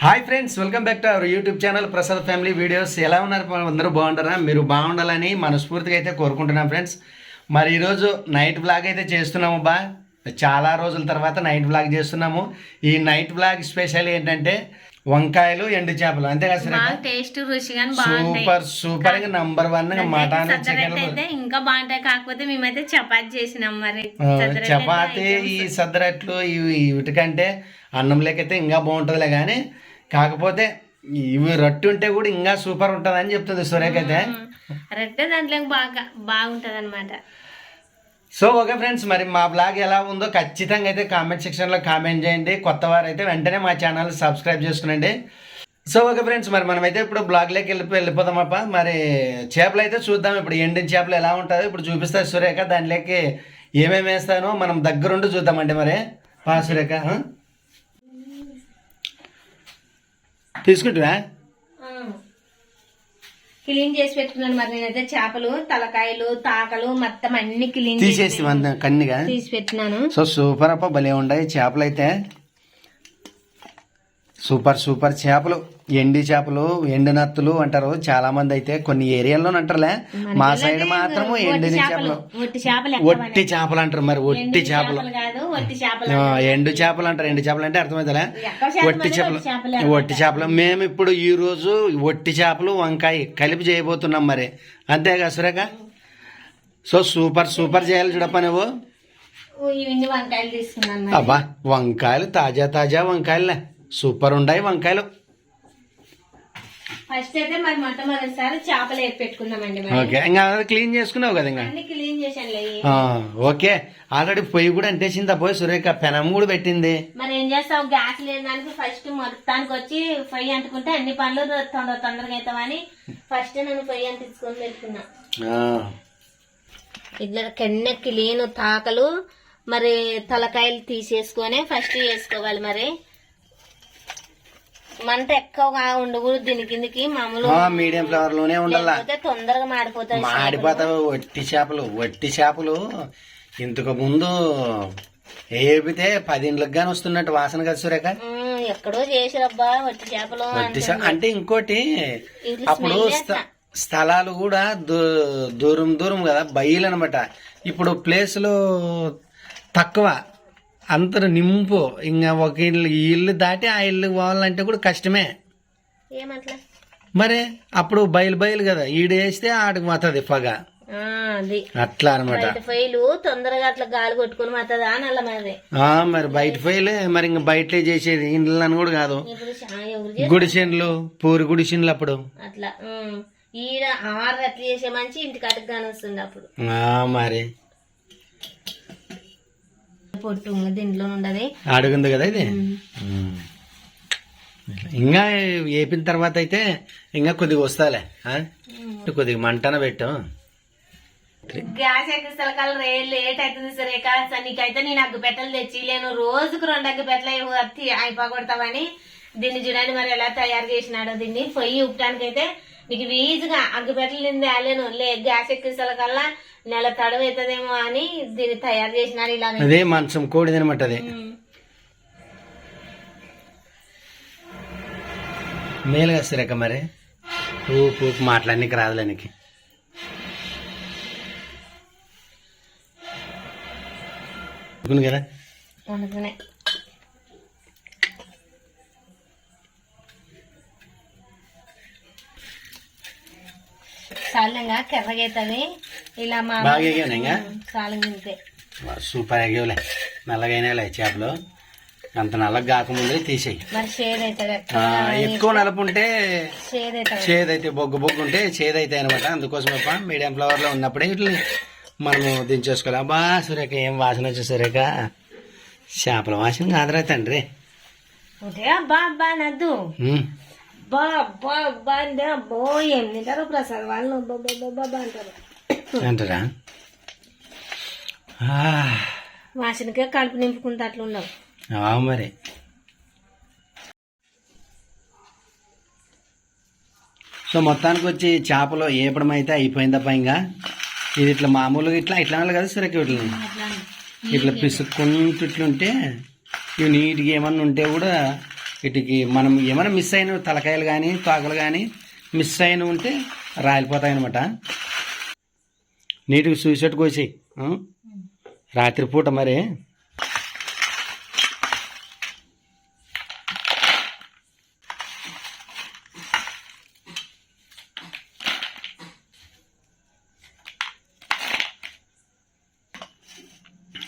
Hi friends welcome back to our YouTube channel Prasad family videos ఎలా ఉన్నారు? అందరూ బాగుంటారా? మీరు బాగుండాలని మనస్ఫూర్తిగా అయితే కోరుకుంటున్నాం ఫ్రెండ్స్ మరి ఈరోజు నైట్ బ్లాగ్ అయితే చేస్తున్నాము బా. చాలా రోజుల తర్వాత నైట్ బ్లాగ్ చేస్తున్నాము. ఈ నైట్ బ్లాగ్ స్పెషల్ ఏంటంటే వంకాయలు ఎండు చేపలు. అంతే కదా టేస్ట్ రుచి కానీ బాగుంటాయి. సూపర్ సూపర్గా నంబర్ వన్ మటన్ చికెన్ ఇంకా బాగుంటాయి. కాకపోతే మేమైతే చపాతి చేసినాం మరి. చపాతి ఈ సద్దరట్లు ఇవి వీటికంటే అన్నం లేకైతే ఇంకా బాగుంటుందిలే కానీ కాకపోతే ఇవి రొట్టె ఉంటే కూడా ఇంకా సూపర్ ఉంటుంది అని చెప్తుంది సురేఖ అయితే. రొట్టె దాంట్లో బాగా బాగుంటది అనమాట సో ఓకే ఫ్రెండ్స్ మరి మా బ్లాగ్ ఎలా ఉందో ఖచ్చితంగా అయితే కామెంట్ సెక్షన్లో కామెంట్ చేయండి. కొత్త వారు అయితే వెంటనే మా ఛానల్ సబ్స్క్రైబ్ చేసుకునండి. సో ఓకే ఫ్రెండ్స్ మరి మనమైతే ఇప్పుడు బ్లాగ్లోకి వెళ్ళి వెళ్ళిపోదామప్ప మరి చేపలు అయితే చూద్దాం. ఇప్పుడు ఎండిన చేపలు ఎలా ఉంటుందో ఇప్పుడు చూపిస్తా సురేఖ దానిలోకి ఏమేమి వేస్తానో మనం దగ్గరుండి చూద్దామండి మరి. పా సురేఖ ఆ? తీసుకుంటువా క్లీన్ చేసి పెట్టుకున్నాను మరి నేనైతే చేపలు తలకాయలు తాకలు మొత్తం అన్ని క్లీన్ చేసి తీసేసి కన్నిగా? తీసి పెట్టినాను సో సూపర్ అప్ప భలే ఉన్నాయి చేపలు అయితే సూపర్ సూపర్ చేపలు. ఎండి చేపలు ఎండు నత్తులు అంటారు. చాలా మంది అయితే కొన్ని ఏరియాల్లో అంటారులే. మా సైడ్ మాత్రము ఎండిన చేపలు ఒట్టి చేపలు అంటారు మరి ఒట్టి చేపలు. ఎండు చేపలు అంటారు. ఎండు చేపలు అంటే శాతం ఒట్టి చేపలు. ఒట్టి చేపలే మేము ఇప్పుడు ఈ రోజు ఒట్టి చేపలు వంకాయ కలిపి చేయబోతున్నాం మరి. అంతేగా సురేఖ? సో సూపర్ సూపర్ చేయాలి చూడప్ప నువ్వు. అబ్బా వంకాయలు తాజా తాజా వంకాయలే. సూపర్ ఉన్నాయి వంకాయలు. ఫస్ట్ అయితే మరి మొట్టమొదటిసారి చేపలు వేసి పెట్టుకుందామండి మరి. ఓకే ఇంకా క్లీన్ చేసుకున్నావు కదా ఇంకా? అన్ని క్లీన్ చేశాను ఓకే ఆల్రెడీ పొయ్యి కూడా అంటేసిందా పోయి సురేఖ పెనం కూడా పెట్టింది. మరి ఏం చేస్తావు? గ్యాస్ లేని దానికి ఫస్ట్ మొత్తానికి వచ్చి పొయ్యి అంటుకుంటే అన్ని పనులు తొందర తొందరగా అవుతామని ఫస్ట్ నేను పొయ్యి అంటించుకొని పెట్టుకున్నా. ఇట్లా కెన్నె క్లీన్ తాకలు మరి తలకాయలు తీసేసుకొని ఫస్ట్ వేసుకోవాలి మరి. మంట ఎక్కువగా ఉండకూడదు. దీని కిందకి మామూలు మీడియం ఫ్లేవర్లోనే ఉండాల. లేకపోతే తొందరగా మాడిపోతాయి మాడిపోతావు వట్టి చేపలు. వట్టి చేపలు ఇంతకు ముందు ఏపితే పది ఇండ్లకు గాని వస్తున్నట్టు వాసన కదా సురేఖ? ఎక్కడో చేసిరబ్బా వట్టి చేపలు అంటే ఇంకోటి అప్పుడు స్థ- స్థలాలు కూడా దూ- దూరం దూరం కదా బయలు అనమాట ఇప్పుడు ప్లేసులు తక్కువ. అంత నింపు. ఇంకా ఒక ఇల్లు ఈ ఇల్లు దాటి ఆ ఇల్లు పోవాలంటే కూడా కష్టమే. ఏమట్లా? మరి అప్పుడు బయలు బయలు కదా. ఈడు వేస్తే ఆడికి పోతుంది పొగ. అది. అట్లా అనమాట బయట ఫైలు తొందరగా అట్లా గాలి కొట్టుకుని మాతదా అని మరి మరి బయట పోయిలే మరి ఇంకా బయటలే చేసేది. ఇండ్లని కూడా కాదు. ఇప్పుడు చా- ఎవరు చేస్తారు? గుడిసెండ్లు పూరి గుడిసెండ్లు అప్పుడు. అట్లా ఉమ్. ఈడ ఆరు అట్లా చేసే మంచి ఇంటికి అటుకు వస్తుంది అప్పుడు. ఆ, మరి. పొట్టు ఇంకా దీంట్లో ఉండదు అడుగుంది కదా ఇది. ఇంకా వేపిన తర్వాత అయితే ఇంకా కొద్దిగా వస్తాలే? కొద్దిగా మంటన పెట్టు. గ్యాస్ ఎక్కిస్తల కల్ రే లేట్ అవుతుంది సరే కాస్త నీకైతే నేను అగ్గు పెట్టలు తెచ్చిలేను రోజుకు రెండు అగ్గు పెట్టలు అయిపోగొడతావని దీన్ని చూడండి మరి ఎలా తయారు చేసినాడో దీన్ని. పొయ్యి ఉప్పడానికి అయితే నీకు ఈజీగా అగ్గు పెట్టలు నేను తేలేను. లే గ్యాస్ ఎక్కిస్తల కల్లా నెల తడవ అవుతుందేమో అని దీన్ని తయారు చేసినాడు ఇలా అదే మంచం కోడిది అనమాట అది. మేలుగా సిరక మరి? ఊపు ఊపు మాట్లాడడానికి రాదులే నీకు. అనుకుని కదా? కెర్రగైతుంది. ఇలా మా బాగా ఎగాను ఇంకా సాలం తింటే. సూపర్ ఎగేవులే నల్లగైనాలే చేపలు. అంత నల్లగా కాకముందే తీసేయి. ఎక్కువ నలుపు ఉంటే చేదైతే బొగ్గు బొగ్గు ఉంటే చేదైతే అనమాట అందుకోసం అప్ప మీడియం ఫ్లవర్లో ఉన్నప్పుడే ఇట్లా మనము దించేసుకోవాలి. అబ్బా సురేఖ ఏం వాసన వచ్చే సురేఖ? చేపల వాసన కాదురా తండ్రి. ఉంటే అబ్బా అబ్బా నద్దు. ఉమ్. బా అబ్బా అబ్బా అంటే అబ్బో ఏం తింటారు ప్రసాద్ వాళ్ళు అబ్బా అబ్బా అంటారు. అంటారా వాసనకే కడుపు నింపుకుంటే అట్లా ఉండవు మరి. సో మొత్తానికి వచ్చి చేపలు ఏపడం అయితే అయిపోయిందప్ప ఇంకా ఇది ఇట్లా మామూలుగా ఇట్లా ఇట్లా అనాలి కదా సురేఖ ఇట్లా ఇట్లా. పిసుక్కుంటూ ఇట్లుంటే ఇవి నీట్గా ఏమన్నా ఉంటే కూడా వీటికి మనం ఏమైనా మిస్ అయిన తలకాయలు కానీ తోకలు కానీ మిస్ అయిన ఉంటే రాలిపోతాయి అనమాట నీటికి సూసెట్ కోసి రాత్రిపూట మరి.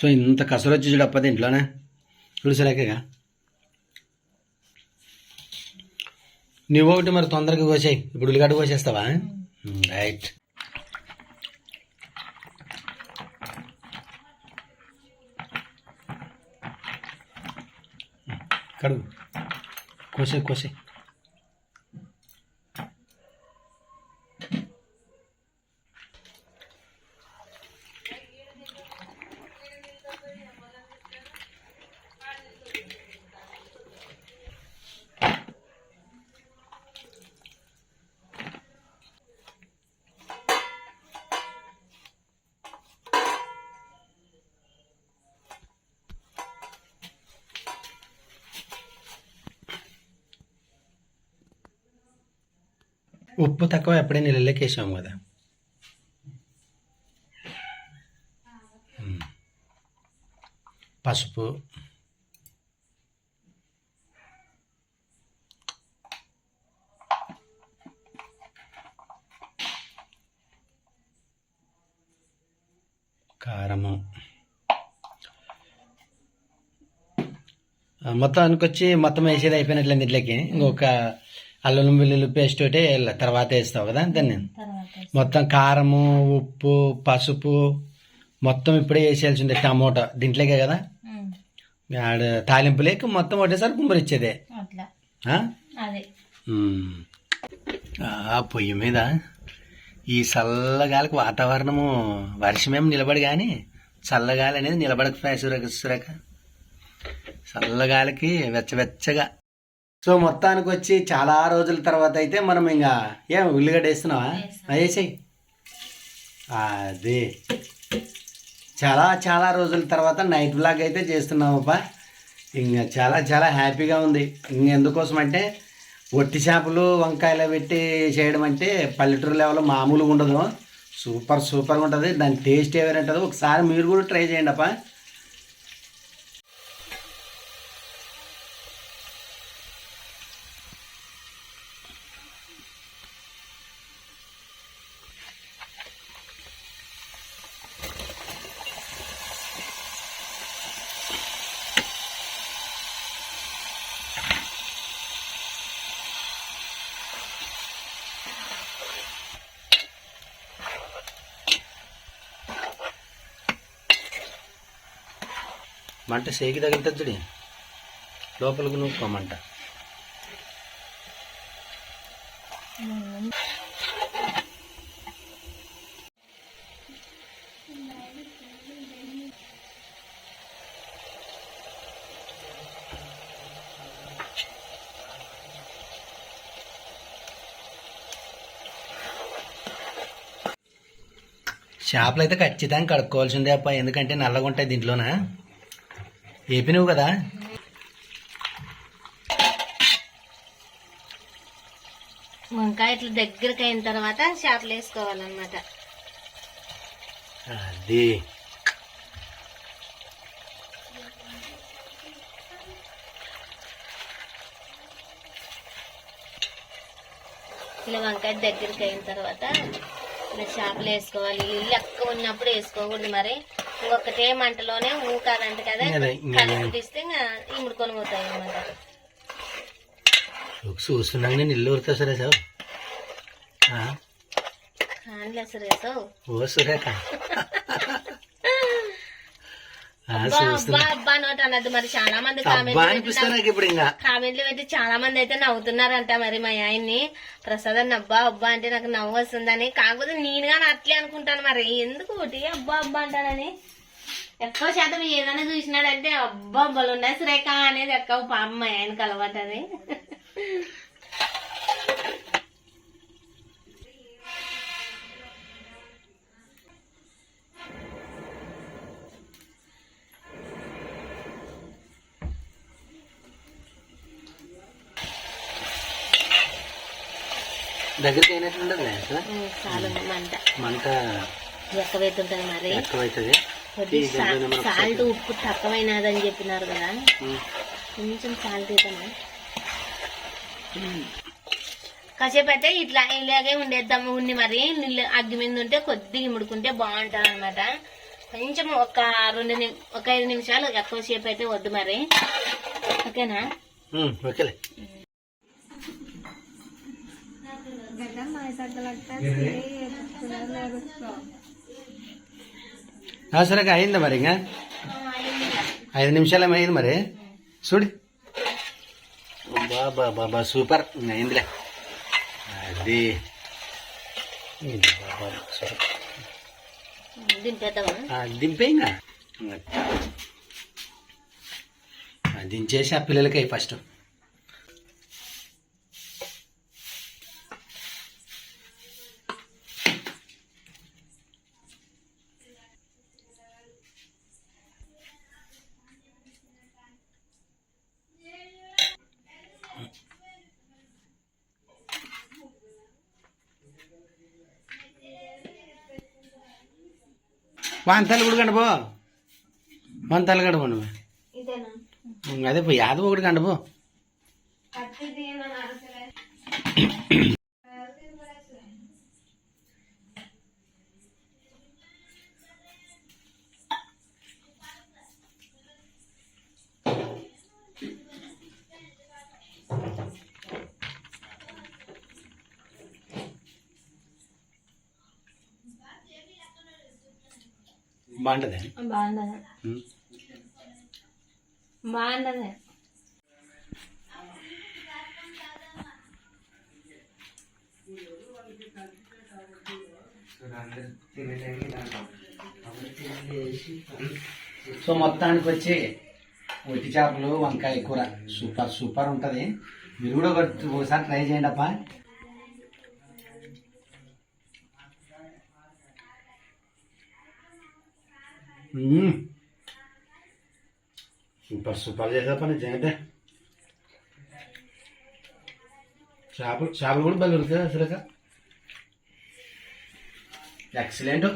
సో ఇంత కసరు వచ్చి చూడప్పది ఇంట్లోనే చూడసలేకగా నువ్వు ఒకటి మరి తొందరగా కోసాయి. ఇప్పుడు ఉల్లిగడ్డ కోసేస్తావా? రైట్. కడుగు కోసే కోసే ఉప్పు తక్కువ ఎప్పుడైనా నీళ్ళకి వేసాము కదా. పసుపు. కారము. మొత్తం మొత్తానికి వచ్చి మొత్తం వేసేది అయిపోయినట్లే ఇట్లకి ఇంకొక అల్లం వెల్లుల్లి పేస్ట్ ఒకటి తర్వాత వేస్తావు కదా దాన్ని మొత్తం కారము ఉప్పు పసుపు మొత్తం ఇప్పుడే వేసేయాల్సిందే టమోటా. దీంట్లోకే కదా? ఆడ తాలింపు లేక మొత్తం ఒకటేసారి కుమ్మరిచ్చేదే అట్లా. ఆ? పొయ్యి మీద ఈ చల్లగాలికి వాతావరణము వర్షమేం నిలబడి కానీ చల్లగాలి అనేది నిలబడక ఫ్రై సురేఖ సురేఖ చల్లగాలికి వెచ్చవెచ్చగా సో మొత్తానికి వచ్చి చాలా రోజుల తర్వాత అయితే మనం ఇంకా ఏం ఉల్లిగడ్డ వేస్తున్నావా? వేసాయి అదే. చాలా చాలా రోజుల తర్వాత నైట్ బ్లాగ్ అయితే చేస్తున్నామప్పా ఇంకా చాలా చాలా హ్యాపీగా ఉంది. ఇంక ఎందుకోసం అంటే ఒట్టి చేపలు వంకాయలు పెట్టి చేయడం అంటే పల్లెటూరు లెవెల్ మామూలుగా ఉండదు సూపర్ సూపర్గా ఉంటుంది దాని టేస్ట్ ఏమైనా ఉంటుందో ఒకసారి మీరు కూడా ట్రై చేయండి అప్ప మంట సేకి తగులుతుంది లోపలికి నూక్కోమంట చేపలు అయితే ఖచ్చితంగా కడుక్కోవాల్సిందే అప్ప ఎందుకంటే నల్లగా ఉంటాయి దీంట్లోనా? ఏపీ నువ్వు కదా? వంకాయ ఇట్లా దగ్గరికి అయిన తర్వాత చేపలు వేసుకోవాలన్నమాట. అది. ఇలా వంకాయ దగ్గరికి అయిన తర్వాత ఇలా చేపలు వేసుకోవాలి. ఇల్లు ఎక్కువ ఉన్నప్పుడు వేసుకోకూడదు మరి. ఇంకొకటే మంటలోనే ఊకాలంట కదా. కలిపి తీస్తే అన్నమాట చూస్తున్నాక నేను ఇల్లు ఊరుతా కానిలే ఓ సురేఖ. మంది అబ్బా కామెంట్లు పెట్టి చాలా మంది అయితే నవ్వుతున్నారంట మరి మా ఆయన్ని. ప్రసాద్ అబ్బా అబ్బా అంటే నాకు నవ్వు వస్తుందని. కాకపోతే నేను కానీ అట్లే అనుకుంటాను మరి. ఎందుకు ఒకటి అబ్బా అబ్బా అంటానని? ఎక్కువ శాతం ఏదైనా చూసినాడంటే అబ్బా బలున్నా సురేఖ అనేది ఎక్కువ పామ్మ ఆయనకు అలవాటది. దగ్గరికి అయినట్లుండదు మంట. మంట ఎక్కువైతుంటది మరి? ఎక్కువైతుంది? సాల్ట్ ఉప్పు తక్కువైనదని చెప్పినారు కదా. కొంచెం సాల్ట్ అవుతాను కాసేపు అయితే ఇట్లా ఇలాగే ఉండేద్దాము ఉన్ని మరి. నీళ్ళు అగ్గి మీద ఉంటే కొద్దిగా ఇముడుకుంటే బాగుంటుంది అనమాట కొంచెం ఒక రెండు నిమి ఒక ఐదు నిమిషాలు ఎక్కువ సేపు అయితే వద్దు మరి. ఓకేనా? ఓకేలే. సరే అయిందా మరి ఇంకా? ఐదు నిమిషాలు ఏమైంది మరి? చూడు. బాబా బాబా సూపర్. ఇంకా అయిందిలే. అది. దింపే ఇంకా దించేసి ఆ పిల్లలకి ఫస్ట్. వంతలు కూడా కండపో. వంతలు కండపో నువ్వు అదే యాదవ్ ఒకటి కండపో. బాగుంటుంది. బాగుండదా బాగుండదా సో మొత్తానికి వచ్చి ఒట్టి చేపలు వంకాయ కూర. సూపర్ సూపర్ ఉంటుంది. మీరు కూడా ఒకసారి ట్రై చేయండి అప్ప సూపర్ సూపర్ చేసా పని జగతే చేపలు చేపలు కూడా బలి ఉరుకుతాయి అసలు ఎక్సలెంట్